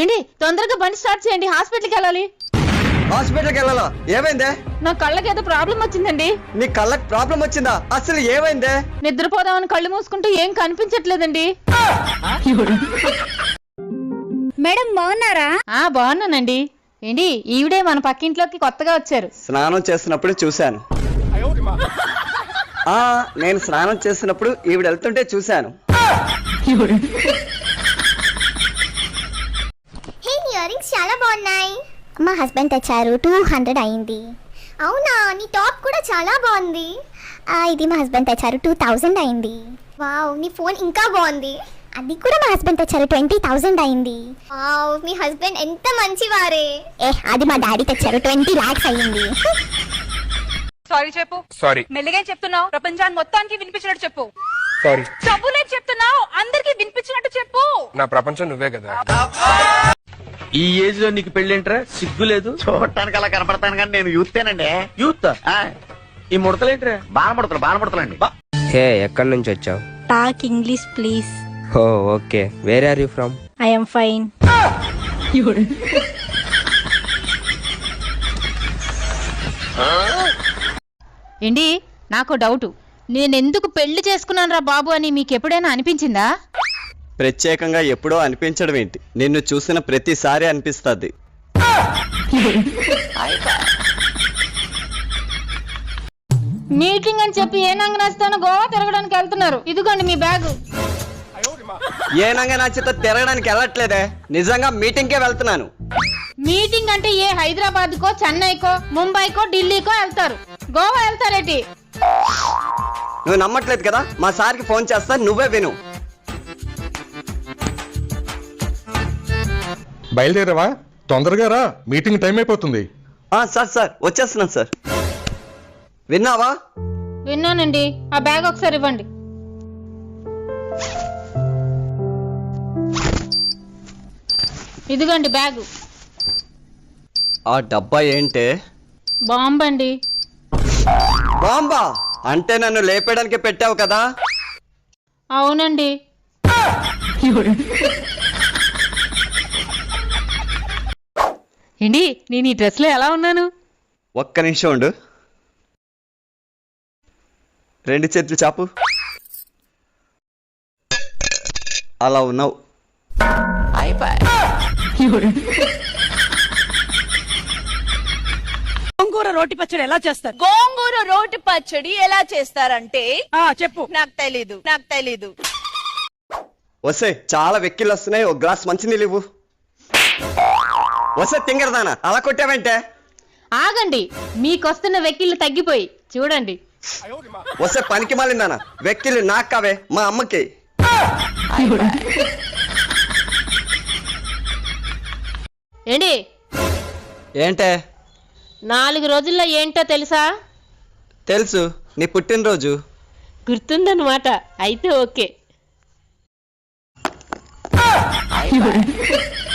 ఏంటి తొందరగా బండి స్టార్ట్ చేయండి. హాస్పిటల్కి వెళ్ళాలి. హాస్పిటల్కి వెళ్ళాలా? ఏమైందే? నా కళ్ళకి ఏదో ప్రాబ్లం వచ్చిందండి. నీ కళ్ళకి ప్రాబ్లం వచ్చిందా? అసలు ఏమైందే? నిద్రపోదామని కళ్ళు మూసుకుంటూ ఏం కనిపించట్లేదండి. మేడం బాగున్నారా? ఆ బాగున్నానండి. ఏంటి ఈవిడే మన పక్కింట్లోకి కొత్తగా వచ్చారు. స్నానం చేస్తున్నప్పుడు చూశాను. ఆ నేను స్నానం చేస్తున్నప్పుడు ఈవిడ వెళ్తుంటే చూశాను. చాలా బాగున్నాయి. మా హస్బెండ్ తెచ్చారు. టూ హండ్రెడ్ అయింది. అవునా? నీ టాప్ కూడా చాలా బాగుంది. ఆ, ఇది మా హస్బెండ్ తెచ్చారు. టూ థౌజండ్ అయింది. వావ్ నీ ఫోన్ ఇంకా బాగుంది. అది కూడా మా హస్బెండ్ తెచ్చారు. ట్వంటీ థౌజండ్ అయింది. వావ్ మీ హస్బెండ్ ఎంత మంచివారే. ఏ అది మా డాడీ తెచ్చారు. ట్వంటీ లాక్స్ అయింది. సారీ చెప్పు. సారీ మెల్లిగా చెప్తున్నావు? ప్రపంచాన్ని మొత్తానికి వినిపించినట్టు చెప్పు. సారీ చెప్తున్నావు? అందరికి వినిపించినట్టు చెప్పు. నా ప్రపంచం నువ్వే కదా. ఈ ఏజ్లో నీకు పెళ్ళేంట్రా? సిగ్గు లేదు? చూడటానికి అలా కనపడతాను కానీ నేను యూత్తేనండి యూత్ ఈ ముడతలేంట్రా? బాణపడతాను బాణపడతానండి హే ఎక్కడి నుంచి వచ్చావు? Talk English please oh okay. Where are you from I'm fine ఏంటి? నాకు డౌట్ నేను ఎందుకు పెళ్ళి చేసుకున్నాను రా బాబు అని మీకు ఎప్పుడైనా అనిపించిందా? ప్రత్యేకంగా ఎప్పుడో అనిపించడం ఏంటి? నిన్ను చూసిన ప్రతిసారి అనిపిస్తుంది. మీటింగ్ అని చెప్పి ఏ నంగనాస్తానో గోవా తిరగడానికి వెళ్తున్నారు. ఇదిగోండి మీ బ్యాగు. ఏనంగా నా చేత తిరగడానికి వెళ్ళట్లేదే? నిజంగా మీటింగ్కే వెళ్తున్నాను. మీటింగ్ అంటే ఏ హైదరాబాద్ కో చెన్నైకో ముంబైకో ఢిల్లీకో వెళ్తారు. గోవా వెళ్తారేటి? నువ్వు నమ్మట్లేదు కదా? మా సార్కి ఫోన్ చేస్తా నువ్వే విను. బయలుదేరావా? తొందరగా రా. మీటింగ్ టైం అయిపోతుంది. ఆ, సార్ సార్ వచ్చేస్తున్నాను సార్. విన్నావా? విన్నానండి. ఆ బ్యాగ్ ఒకసారి ఇవ్వండి. ఇదిగోండి బ్యాగు. ఆ డబ్బా ఏంటే? బాంబ్ అండి బాంబా? అంటే నన్ను లేపేయడానికి పెట్టావు కదా? అవునండి. ఏంటి నేను ఈ డ్రెస్లో ఎలా ఉన్నాను? ఒక్క నిమిషం ఉండు. రెండు చేతులు చాపు. అలా ఉన్నావు. గోంగూర రోటి పచ్చడి ఎలా చేస్తారు? గోంగూర రోటి పచ్చడి ఎలా చేస్తారంటే చెప్పు. నాకు తెలీదు నాకు తెలీదు. వస్తే చాలా వెక్కిళ్ళు వస్తున్నాయి. ఒక గ్లాస్ మంచినీళ్ళు ఇవ్వు. వస్తే తింగరదానా? అలా కొట్టావంటే? ఆగండి మీకొస్తున్న వెక్కిళ్ళు తగ్గిపోయి చూడండి. వస్తే పనికి మాలిందానా? వెక్కిళ్ళు నాకు కావే మా అమ్మకి. ఏంటి? ఏంటే? నాలుగు రోజుల్లో ఏంటో తెలుసా? తెలుసు నీ పుట్టినరోజు. గుర్తుందన్నమాట అయితే ఓకే.